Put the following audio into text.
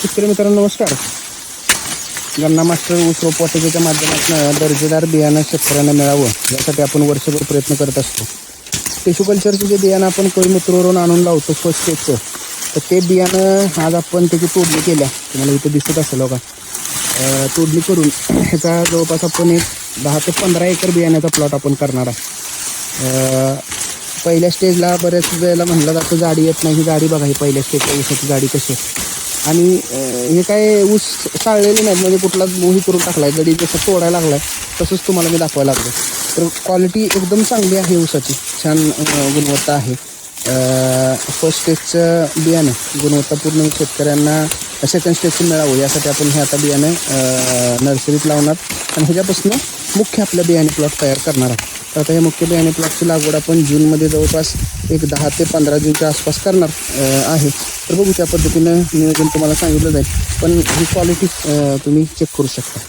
शेतकरी मित्रांनो नमस्कार. गन्ना मास्टर ऊस रोपवाटिकेच्या माध्यमातून दर्जेदार बियाणं शेतकऱ्यांना मिळावं यासाठी आपण वर्षभर प्रयत्न करत असतो. टिश्यू कल्चरचं जे बियाणं आपण कोईमुत्रवरून आणून लावतो स्वच्छतेचं तर ते बियाणं आज आपण त्याची तोडणी केल्या. तुम्हाला इथं दिसत असेल का तोडणी करून ह्याचा जवळपास आपण एक दहा ते पंधरा एकर बियाण्याचा प्लॉट आपण करणार आहे. पहिल्या स्टेजला बऱ्याच वेळेला म्हणलं जातं जाडी येत नाही ही जाडी बघा ही पहिल्या स्टेजच्या ऊसाची जाडी कशी आहे. आणि हे काय ऊस चाळलेले नाहीत म्हणजे कुठलाच मोही करून टाकलाय जरी जसं तोडायला लागलाय तसंच तुम्हाला मी दाखवायला लागलो तर क्वालिटी एकदम चांगली आहे ऊसाची छान गुणवत्ता आहे. फर्स्ट स्टेजचं बियाणं गुणवत्तापूर्ण शेतकऱ्यांना सेकंड स्टेजचं मिळावं यासाठी आपण हे आता बियाणं नर्सरीत लावणार. आणि ह्याच्यापासून मुख्य आपलं बियाणे प्लॉट तयार करणार आहे तर आता हे मुख्य बियाणे प्लॉटची लागवड आपण जूनमध्ये जवळपास एक दहा ते पंधरा जूनच्या आसपास करणार आहे. तर बघू त्या पद्धतीनं नियोजन तुम्हाला सांगितलं जाईल. पण ही क्वालिटी तुम्ही चेक करू शकता.